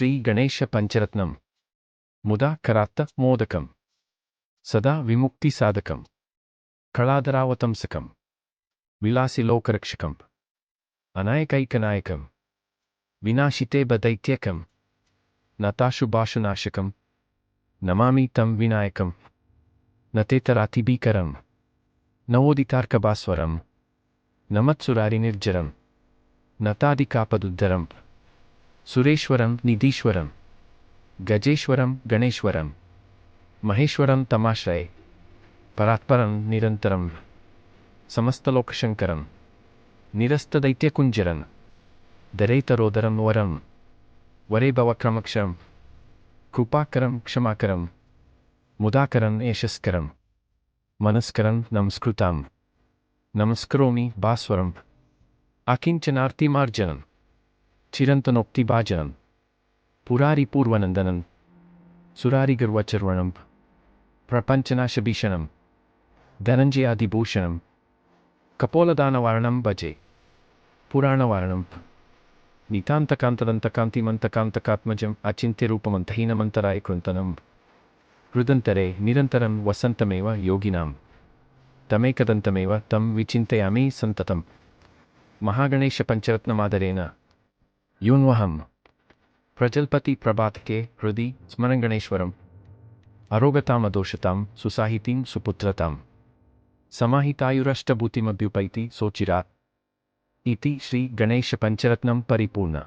శ్రీ గణేశ పంచరత్నం. ముదా కరాత్త మోదకం. సదా విముక్తి సాధకం. కళాధరావతంసకం విలాసిలోకరక్షకం అనాయకైకనాయకం. వినాశితే బదైత్యకం. నతాశుభాషునాశకం నమామి తం వినాయకం. నతేతరాతిభీకరం. నవోదితార్కభాస్వరం. నమత్సురారి నిర్జరం నతాదికాపదుద్ధరం. सुरेश्वरं निधीश्वरं। गजेश्वरं गणेश्वरं। महेश्वरं तमाश्रये। परात्परं निरन्तरं। समस्तलोकशङ्करं। निरस्तदैत्यकुञ्जरं दरैतरोदरं वरं। वरे भवक्रमक्षरं कृपाकरं क्षमाकरं। मुदाकरं यशस्करं। मनस्करं नमस्कृतां नमस्करोमि भास्वरम् अकिञ्चनार्तिमार्जनं चिरन्तनोक्तिभाजनं पुरारिपूर्वनन्दनं सुरारिगर्वचर्वणं प्रपञ्चनाशभीषणं धनञ्जयादिभूषणं कपोलदानवारणं भजे। पुराणवारणं नितान्तकान्तदन्तकान्तिमन्तकान्तकात्मजम् अचिन्त्यरूपमन्तहीनमन्तरायकृन्तनं हृदन्तरे निरन्तरं वसन्तमेव योगिनां तमेकदन्तमेव तं विचिन्तयामि सन्ततम्। महागणेशपञ्चरत्नमादरेण यून्वहम् हृदय प्रभातके हृदि अरोगताम अरोगतामदोषतां सुसाहितिम सुपुत्रताम। समाहितायुरष्टभूतिमभ्युपैति सोचिरा। इति श्री गणेश पंचरत्नम परिपूर्ण।